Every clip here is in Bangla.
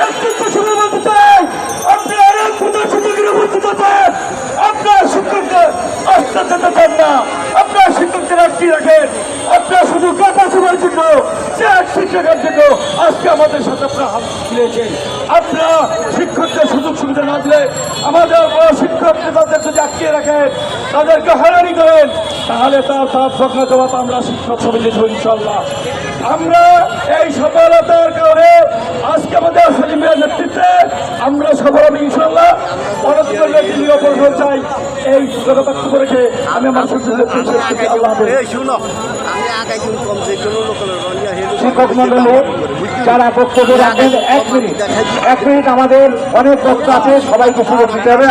একটু সময় বলতে চাই আপনার প্রধান শিক্ষকের উপস্থিত আছেন শিক্ষকদের অস্ত্র চান না আপনার শিক্ষকদের আটকে রাখেন আপনার শুধু কথা শোনার জন্য সে এক শিক্ষকের জন্য আজকে আমাদের সাথে আপনার হাত শিক্ষকদের সুযোগ সুবিধা না দিলে আমাদের শিক্ষক নেতাদের যদি আটকে রাখেন তাদেরকে হয়রানি করেন তাহলে তার তার প্রশ্ন জবাব আমরা শিক্ষক সমিতি ইনশাল্লাহ আমরা এই সফলতার কারণে আজকে আমাদের ভাইয়ের নেতৃত্বে আমরা সফল হবে ইনশাল্লাহ পরস্পর নিয়ে অপর চাই এই বক্তব্য করেছে আমি আমার আমি শিক্ষক মন্ডলী যারা বক্তব্য রাখবেন এক মিনিট এক মিনিট আমাদের অনেক বক্তা আছে সবাইকে সুযোগ দিতে হবে।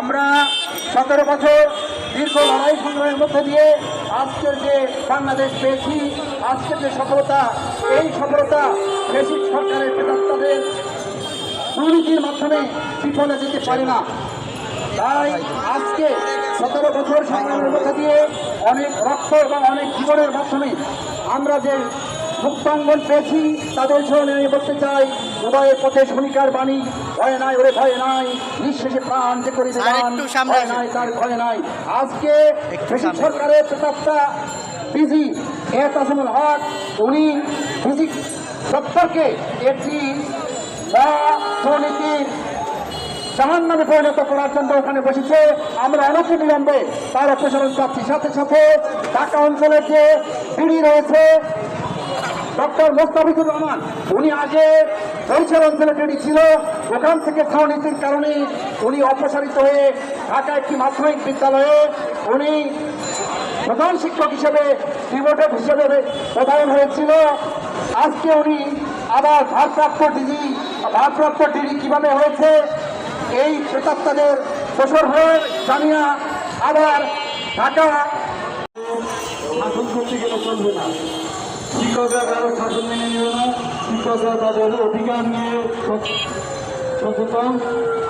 আমরা সতেরো বছর দীর্ঘ লড়াই সংগ্রামের মধ্যে দিয়ে আজকের যে বাংলাদেশ পেয়েছি আজকের যে সফলতা এই সফলতা বেসিক সরকারের প্রেতাত্মাদের দুর্নীতির মাধ্যমে বিফলে যেতে পারে না। তাই আজকে সতেরো বছর সংগ্রামের মধ্যে দিয়ে অনেক রক্ত এবং অনেক জীবনের মাধ্যমে আমরা যে মুক্তাঙ্গন পেয়েছি তাদের স্মরণে আমি বলতে চাই উদয়ের পথে শনিকার বাণী ভয় নাই ওরে ভয় নাই নিঃশেষে প্রাণ যে করি ভয় নাই তার ভয় নাই। আজকে সরকারের প্রতাপটা বিজি এহতাসমুল হক উনি ফিজিক দপ্তরকে একটি দুর্নীতির জাহান নামে পরিণত করার জন্য ওখানে বসেছে। আমরা অনতি বিলম্বে তার অপসারণ চাচ্ছি। সাথে সাথে ঢাকা অঞ্চলের যে বিড়ি রয়েছে, ডক্টর মোস্তাফিজুর রহমান, উনি আগে বরিশাল অঞ্চলে ডেডি ছিল। ওখান থেকে ছাউনীতির কারণে উনি অপসারিত হয়ে ঢাকা একটি মাধ্যমিক বিদ্যালয়ে উনি প্রধান শিক্ষক হিসেবে ডিভোটেড হিসেবে প্রধান হয়েছিল। আজকে উনি আবার ভারপ্রাপ্ত ডিজি, ভারপ্রাপ্ত ডিডি কীভাবে হয়েছে, এই প্রেতাত্মাদের দোষর হয়ে জানিয়া আবার ঢাকা শাসন করতে গেলে চলবে না, শিক্ষকরা কারও শাসন মেনে নেবে না শিক্ষকরা তাদের অধিকার নিয়ে সচ- সচেতন।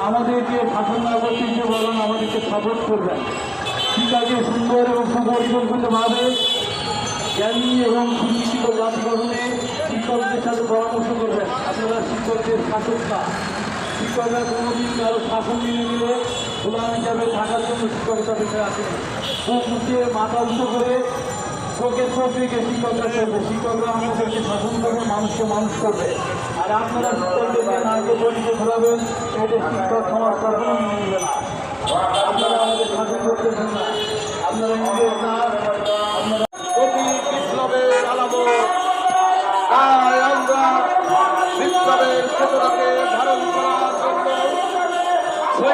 আমাদেরকে শাসন না করতে গিয়ে বরং আমাদেরকে সাপোর্ট করবেন। শিক্ষাকে সুন্দর এবং সুপরিকল্পিতভাবে জ্ঞানী এবং সুশিক্ষিত জাতি গঠনে শিক্ষকদের সাথে পরামর্শ করবেন। আপনারা শিক্ষকদের শাসক না শিক্ষকরা কোনোদিন কারও শাসন মেনে নিলে গোলাম হিসাবে থাকার জন্য শিক্ষকতা পেশে আসেন বুক মুখে মাথা উঁচু করে চোখে চোখ রেখে শিক্ষকরা চলবে। শিক্ষকরা আমাদেরকে শাসন করবে মানুষকে মানুষ করবে। আর আপনারা শিক্ষকদেরকে নাকে পরিচয় ঘোরাবেন এটা শিক্ষক সমাজ কখনো মেনে নেবে না।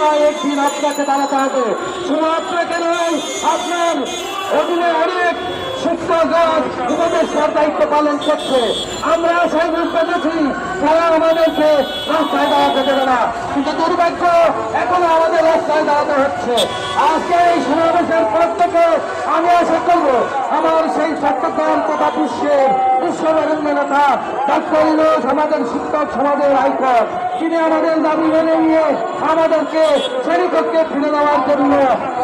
সবসময় একদিন আপনাকে দাঁড়াতে হবে। শুধু আপনাকে নয়, আপনার অধীনে অনেক শিক্ষকগণ উপদেষ্টার দায়িত্ব পালন করছে। আমরা সেই পেরেছি, তারা আমাদেরকে রাস্তায় দাঁড়াতে দেবে না। কিন্তু দুর্ভাগ্য, এখনও আমাদের রাস্তায় দাঁড়াতে হচ্ছে। আজকে এই সমাবেশের পর থেকে আমি আশা করব, আমার সেই চট্টগ্রাম তথা বিশ্বের বিশ্ববরেণ্য নেতা ডক্টর ইনোজ আমাদের শিক্ষক সমাজের আইকন তিনি আমাদের দাবি মেনে নিয়ে আমাদেরকে শ্রেণীকক্ষে ফিরে দেওয়ার জন্য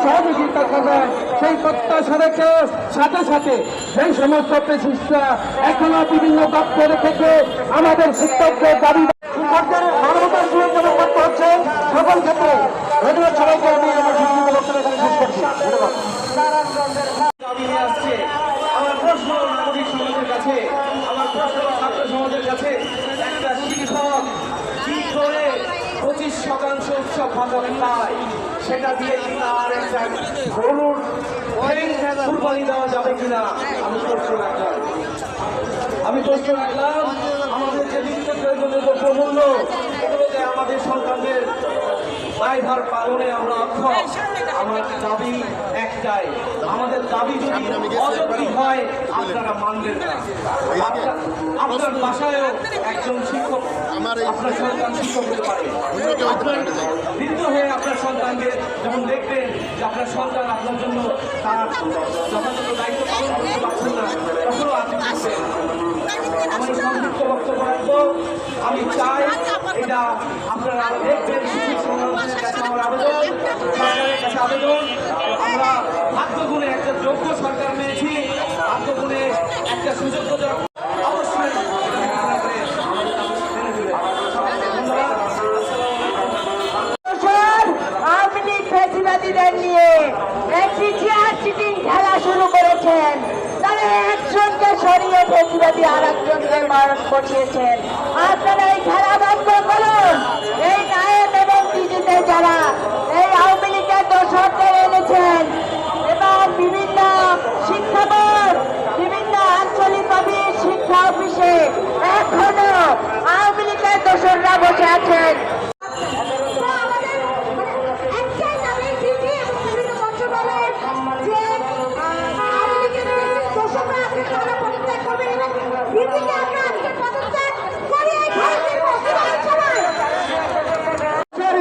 সহযোগিতা করবেন সেই প্রত্যাশা রেখে সাথে সাথে সেই সমস্ত পেশিসরা এখনও বিভিন্ন দপ্তরে থেকে আমাদের শিক্ষকদের দাবি শিক্ষকদের মানবতার সুযোগ করতে হচ্ছে? সকল ক্ষেত্রে দাবি নিয়ে আসছে আমার প্রশ্ন নাগরিক সমাজের কাছে আমার প্রশ্ন ছাত্র সমাজের কাছে একটা শিক্ষক কি করে পঁচিশ উৎসব ভাতা পায় সেটা দিয়ে তার একটা গরুর কুরবানি দেওয়া যাবে কিনা? আমি প্রশ্ন রাখলাম। আমি প্রশ্ন রাখলাম, আমাদের যে নিত্য প্রয়োজনীয় এগুলোতে আমাদের সন্তানদের দায়ভার পালনে আমরা অক্ষম। আমার দাবি একটাই। আমাদের দাবি যদি অযৌক্তিক হয় আপনারা মানবেন না। আপনার- বাসায়ও একজন শিক্ষক আপনার সন্তান শিক্ষক হতে পারে। বৃদ্ধ হয়ে আপনার সন্তানকে যখন দেখবেন যে আপনার সন্তান আপনার জন্য তার যথাযথ দায়িত্ব পালন করতে পারছেন না তখনও আপনি দেখবেন আমি সংক্ষিপ্ত বক্তব্য রাখব আমি চাই এটা আপনারা দেখবেন শিশু সংরক্ষণের কাছে আমার আবেদন সরকারের কাছে আবেদন আমরা ভাগ্য গুণে একটা যোগ্য সরকার পেয়েছি গুণে একটা সুযোগ সুযোগ অবশ্যই আপনারা করে আমাদের দাবি মেনে নেবেন। সবাইকে ধন্যবাদ বছর আওয়ামী লীগ ফেসিবাদীদের নিয়ে একটি চেয়ার চিটিং খেলা শুরু করেছেন তারা একজনকে সরিয়ে ফেসিবাদী আর একজনকে মারণ বসিয়েছেন আপনারা এই খেলা বন্ধ করুন এই নায়েব এবং দিদিতে যারা এই আওয়ামী লীগের দোষরদের এনেছেন এবং বিভিন্ন শিক্ষা বোর্ড বিভিন্ন আঞ্চলিক অফিস শিক্ষা অফিসে এখনও আওয়ামী লীগের দোষররা বসে আছেন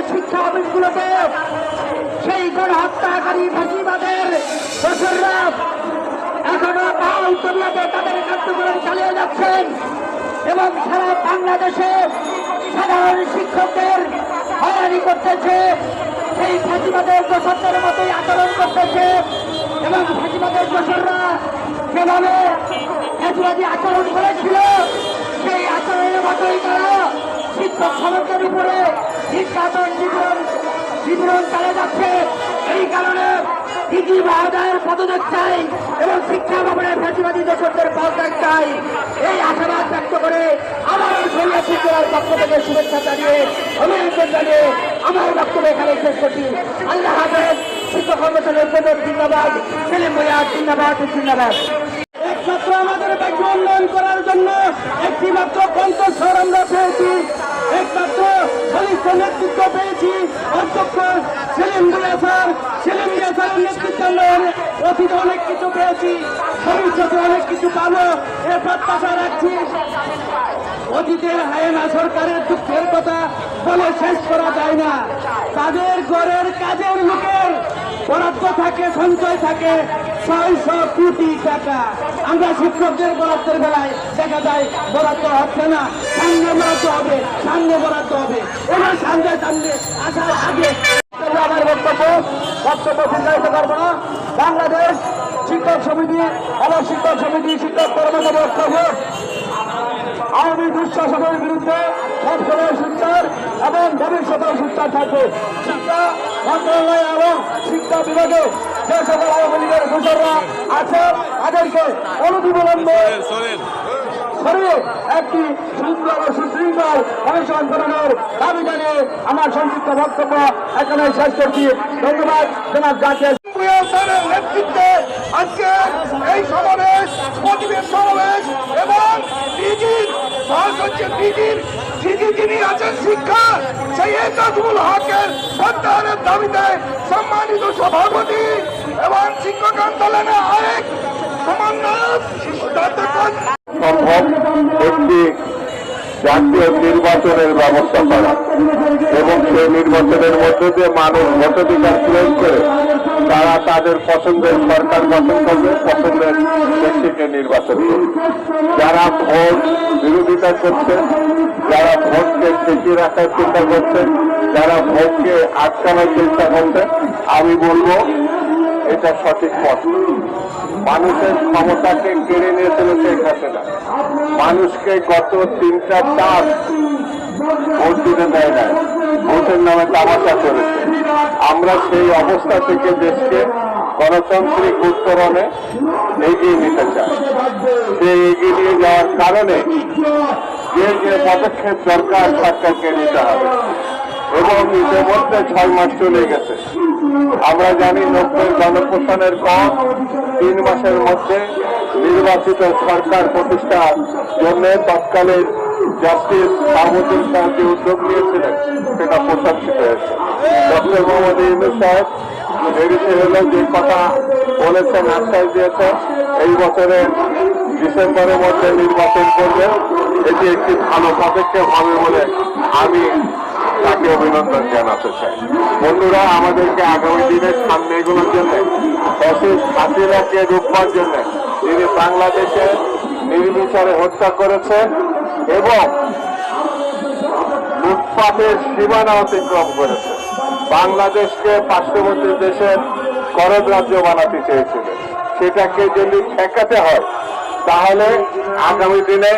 শিক্ষা সেই গণহত্যাকারী ফাঁসিবাদের দোসররা এখনও তবিয়াতে তাদের কার্যক্রম চালিয়ে যাচ্ছেন এবং সারা বাংলাদেশে সাধারণ শিক্ষকদের হয়রানি করতেছে। সেই ফাঁসিবাদের দোসরদের মতোই আচরণ করতেছে। এবং ফাঁসিবাদের দোসররা যেভাবে ফাঁসিবাদী আচরণ করেছিল, সেই আচরণের মতোই তারা শিক্ষক সমাজের উপরে শিক্ষা নিপীড়ন নিপীড়ন চালিয়ে যাচ্ছে। এই কারণে দিদি মহোদয়ের পদত্যাগ চাই এবং শিক্ষা ভবনের ফাঁসিবাদী দোষকদের পদত্যাগ চাই। এই আশাবাদ ব্যক্ত করে আমার সঙ্গে শিক্ষার পক্ষ থেকে শুভেচ্ছা জানিয়ে, অভিনন্দন জানিয়ে আমার বক্তব্য এখানে শেষ করছি। আল্লাহ হাফেজ, শিক্ষক কর্মচারীর জন্য জিন্দাবাদ, ছেলে মেয়া জিন্দাবাদ জিন্দাবাদ। একমাত্র আমাদের ব্যাংক উন্নয়ন করার জন্য একটি মাত্র কণ্ঠস্বর আমরা পেয়েছি। একমাত্র বলিষ্ঠ নেতৃত্ব পেয়েছি। অধ্যক্ষ সেলিম দিয়া স্যার। সেলিম দিয়া নেতৃত্বে আমরা অতীত অনেক কিছু পেয়েছি। ভবিষ্যতে অনেক কিছু পাবো। এ প্রত্যাশা রাখছি। অতীতের হায়না সরকারের দুঃখের কথা বলে শেষ করা যায় না। তাদের ঘরের কাজের লোকের বরাদ্দ থাকে, সঞ্চয় থাকে। ছয়শো কোটি টাকা। আমরা শিক্ষকদের বরাদ্দের বেলায় দেখা যায় বরাদ্দ হচ্ছে না। সামনে বরাদ্দ হবে, সামনে বরাদ্দ হবে। এবার সামনে সামনে আসার আগে আমার বক্তব্য বক্তব্য দীর্ঘায়িত করব না। বাংলাদেশ শিক্ষক সমিতি অবর শিক্ষক সমিতি শিক্ষক কর্মচারী বক্তব্য। আওয়ামী দুঃশাসনের বিরুদ্ধে সবসময় সুচার এবং ভবিষ্যতেও সুচার থাকবে শিক্ষা মন্ত্রণালয় এবং শিক্ষা বিভাগে যে সকল আওয়ামী লীগের ঘোষণা আছে তাদেরকে অনতিবিলম্বে সরিয়ে একটি সুন্দর ও সুশৃঙ্খল দাবি জানিয়ে আমার সংক্ষিপ্ত বক্তব্য এখানে শেষ করছি। ধন্যবাদ জনাব জাতীয় স্যারের নেতৃত্বে আজকে এই সমাবেশ প্রতিবেশ সমাবেশ এবং ডিজির মহাসচিব ডিজির ডিজি যিনি আছেন শিক্ষা সেই এজাজুল হকের প্রত্যাহারের দাবিতে সম্মানিত সভাপতি এবং শিক্ষক আন্দোলনের আরেক সম্ভব একটি জাতীয় নির্বাচনের ব্যবস্থা করা। এবং সেই নির্বাচনের মধ্যে দিয়ে মানুষ ভোটাধিকার প্রয়োগ করে তারা তাদের পছন্দের সরকার গঠন করবে, পছন্দের ব্যক্তিকে নির্বাচন করবে। যারা ভোট বিরোধিতা করছে, যারা ভোটকে ঠেকিয়ে রাখার চিন্তা করছে, যারা ভোটকে আটকানোর চেষ্টা করছে, আমি বলব এটা সঠিক পথ। মানুষের ক্ষমতাকে কেড়ে নিয়ে শেখ হাসিনা। মানুষকে গত তিনটা চার ভোট দিতে দেয় না ভোটের নামে তামাশা করেছে আমরা সেই অবস্থা থেকে দেশকে গণতান্ত্রিক উত্তরণে এগিয়ে নিতে চাই। সেই এগিয়ে নিয়ে যাওয়ার কারণে যে যে পদক্ষেপ দরকার, সরকারকে নিতে হবে। এবং ইতিমধ্যে ছয় মাস চলে গেছে। আমরা জানি নব্বই গণপ্রস্থানের পর তিন মাসের মধ্যে নির্বাচিত সরকার প্রতিষ্ঠার জন্য তৎকালীন জাস্টিস মাহমুদুল সাহেব যে উদ্যোগ নিয়েছিলেন, সেটা প্রশংসিত হয়েছে। ডক্টর মোহাম্মদ ইউনুস সাহেব এডিসি হলো যে কথা বলেছেন, আশ্বাস দিয়েছে এই বছরের ডিসেম্বরের মধ্যে নির্বাচন করবেন এটি একটি ভালো পদক্ষেপ হবে বলে আমি তাকে অভিনন্দন জানাতে চাই। বন্ধুরা, আমাদেরকে আগামী দিনের সামনে এগুলোর জন্য ফ্যাসিস্ট হাসিনাকে রূপবার জন্য যিনি বাংলাদেশে নির্বিচারে হত্যা করেছেন এবং লুটপাটের সীমানা অতিক্রম করেছে। বাংলাদেশকে পার্শ্ববর্তী দেশের করদ রাজ্য বানাতে চেয়েছিলেন সেটাকে যদি ঠেকাতে হয়, তাহলে আগামী দিনে